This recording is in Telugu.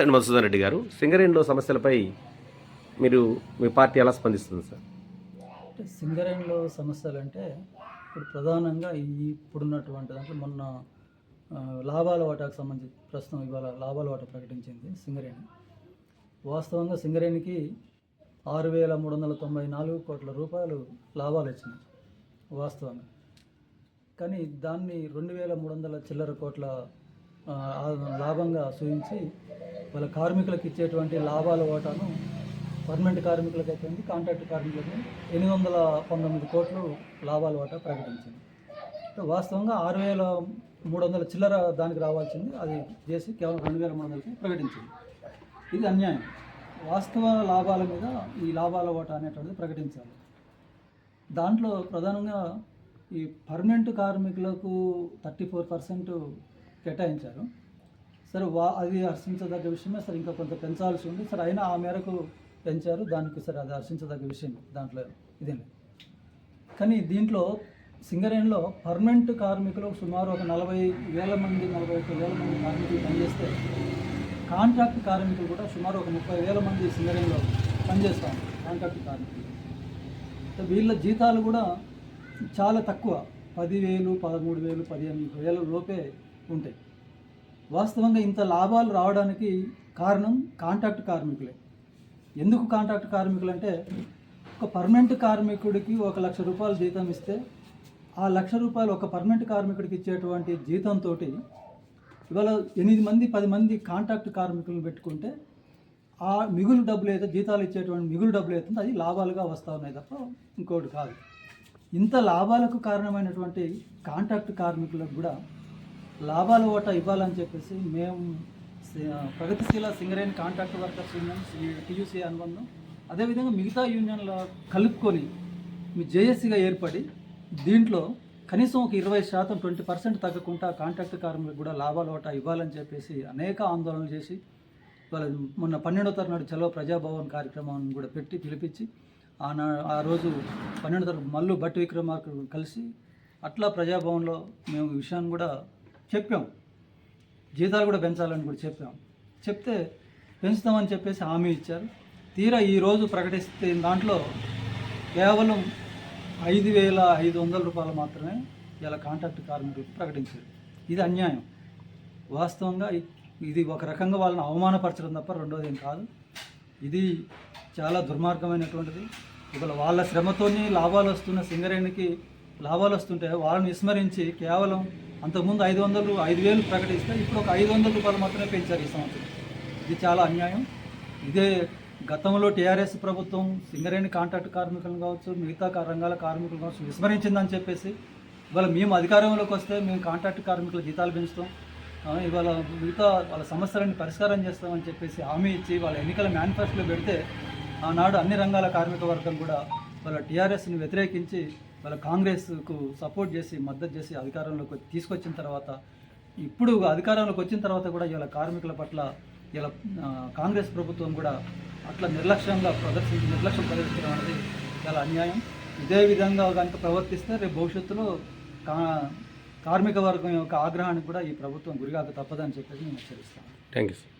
నమస్తే అండి మధుసూదన్ రెడ్డి గారు. సింగరేణిలో సమస్యలపై మీరు మీ పార్టీ ఎలా స్పందిస్తుంది సార్? అంటే సింగరేణిలో సమస్యలు అంటే ఇప్పుడు ప్రధానంగా ఈ ఇప్పుడున్నటువంటి దాంట్లో మొన్న లాభాల వాటాకు సంబంధించి ప్రస్తుతం ఇవాళ లాభాల వాటా ప్రకటించింది సింగరేణి. వాస్తవంగా సింగరేణికి ఆరు వేల మూడు వందల తొంభై నాలుగు కోట్ల రూపాయలు లాభాలు వచ్చినాయి వాస్తవంగా. కానీ దాన్ని రెండు వేల మూడు వందల చిల్లర కోట్ల లాభంగా సూచించి వాళ్ళ కార్మికులకు ఇచ్చేటువంటి లాభాల ఓటాను పర్మనెంట్ కార్మికులకు అయిపోయింది కాంట్రాక్ట్ కార్మికులకు ఎనిమిది వందల పంతొమ్మిది కోట్లు లాభాల వాటా ప్రకటించింది. వాస్తవంగా ఆరు వేల మూడు వందల చిల్లర దానికి రావాల్సింది అది చేసి కేవలం రెండు వేల మూడు వందలకి ప్రకటించింది. ఇది అన్యాయం. వాస్తవ లాభాల మీద ఈ లాభాల ఓటా అనేటువంటిది ప్రకటించాలి. దాంట్లో ప్రధానంగా ఈ పర్మనెంట్ కార్మికులకు థర్టీ ఫోర్ పర్సెంట్ కేటాయించారు. సరే వా అది హర్షించదగ్గ విషయమే. సరే ఇంకా కొంత పెంచాల్సి ఉంది. సరే అయినా ఆ మేరకు పెంచారు. దానికి సరే అది హర్షించదగ్గ విషయం దాంట్లో ఇదే. కానీ దీంట్లో సింగరేణిలో పర్మనెంట్ కార్మికులు సుమారు ఒక నలభై వేల మంది నలభై ఒక వేల మంది కార్మికులు పనిచేస్తే కాంట్రాక్ట్ కార్మికులు కూడా సుమారు ఒక ముప్పై వేల మంది సింగరేణిలో పనిచేస్తాం కాంట్రాక్ట్ కార్మికులు. వీళ్ళ జీతాలు కూడా చాలా తక్కువ. పదివేలు పదమూడు వేలు పదిహేను వేల లోపే ఉంటాయి. వాస్తవంగా ఇంత లాభాలు రావడానికి కారణం కాంట్రాక్ట్ కార్మికులే. ఎందుకు కాంట్రాక్ట్ కార్మికులు అంటే ఒక పర్మనెంట్ కార్మికుడికి ఒక లక్ష రూపాయలు జీతం ఇస్తే ఆ లక్ష రూపాయలు ఒక పర్మనెంట్ కార్మికుడికి ఇచ్చేటువంటి జీతంతో ఇవాళ ఎనిమిది మంది పది మంది కాంట్రాక్ట్ కార్మికులను పెట్టుకుంటే ఆ మిగులు డబ్బులు అయితే జీతాలు ఇచ్చేటువంటి మిగులు డబ్బులు అవుతుంది అది లాభాలుగా వస్తూ ఉన్నాయి తప్ప ఇంకోటి కాదు. ఇంత లాభాలకు కారణమైనటువంటి కాంట్రాక్ట్ కార్మికులకు కూడా లాభాల ఓటా ఇవ్వాలని చెప్పేసి మేము ప్రగతిశీల Singareni contract workers union TUC అనుబంధం. అదేవిధంగా మిగతా యూనియన్ల కలుపుకొని మీ జేఏసీగా ఏర్పడి దీంట్లో కనీసం ఒక ఇరవై శాతం ట్వంటీ పర్సెంట్ తగ్గకుండా కాంట్రాక్ట్ కార్మికులకు కూడా లాభాల ఓటా ఇవ్వాలని చెప్పేసి అనేక ఆందోళనలు చేసి వాళ్ళ మొన్న పన్నెండో తరగతి నాడు చలో ప్రజాభవన్ కార్యక్రమాన్ని కూడా పెట్టి పిలిపించి ఆనా ఆ రోజు పన్నెండో తరగతి మల్లు భట్ విక్రమార్కు కలిసి అట్లా ప్రజాభవన్లో మేము ఈ విషయాన్ని కూడా చెప్పాం. జీతాలు కూడా పెంచాలని కూడా చెప్పాం. చెప్తే పెంచుతామని చెప్పేసి హామీ ఇచ్చారు. తీరా ఈరోజు ప్రకటిస్తే దాంట్లో కేవలం ఐదు వేల ఐదు వందల రూపాయలు మాత్రమే ఇలా కాంట్రాక్ట్ కార్మికులకు ప్రకటించారు. ఇది అన్యాయం. వాస్తవంగా ఇది ఒక రకంగా వాళ్ళని అవమానపరచడం తప్ప రెండోది ఏం కాదు. ఇది చాలా దుర్మార్గమైనటువంటిది. ఇవాళ వాళ్ళ శ్రమతోనే లాభాలు వస్తున్న సింగరేణికి లాభాలు వస్తుంటే వాళ్ళని విస్మరించి కేవలం అంతకుముందు ఐదు వందలు ఐదు వేలు ప్రకటిస్తే ఇప్పుడు ఒక ఐదు వందల రూపాయలు మాత్రమే పెంచారు ఈ సంవత్సరం. ఇది చాలా అన్యాయం. ఇదే గతంలో టీఆర్ఎస్ ప్రభుత్వం సింగరేణి కాంట్రాక్ట్ కార్మికులను కావచ్చు మిగతా రంగాల కార్మికులు కావచ్చు విస్మరించిందని చెప్పేసి ఇవాళ మేము అధికారంలోకి వస్తే మేము కాంట్రాక్ట్ కార్మికుల జీతాలు పెంచుతాం. ఇవాళ మిగతా వాళ్ళ సమస్యలన్నీ పరిష్కారం చేస్తామని చెప్పేసి హామీ ఇచ్చి వాళ్ళ ఎన్నికల మేనిఫెస్టోలో పెడితే ఆనాడు అన్ని రంగాల కార్మిక వర్గం కూడా వాళ్ళ టీఆర్ఎస్ని వ్యతిరేకించి వాళ్ళ కాంగ్రెస్కు సపోర్ట్ చేసి మద్దతు చేసి అధికారంలోకి తీసుకొచ్చిన తర్వాత ఇప్పుడు అధికారంలోకి వచ్చిన తర్వాత కూడా ఇలా కార్మికుల పట్ల ఇలా కాంగ్రెస్ ప్రభుత్వం కూడా అట్లా నిర్లక్ష్యంగా ప్రదర్శించి నిర్లక్ష్యం ప్రదర్శించడం అనేది చాలా అన్యాయం. ఇదే విధంగా కనుక ప్రవర్తిస్తే రేపు భవిష్యత్తులో కా కార్మిక వర్గం యొక్క ఆగ్రహానికి కూడా ఈ ప్రభుత్వం గురిగాక తప్పదని చెప్పేసి నేను హెచ్చరిస్తాను. Thank you sir.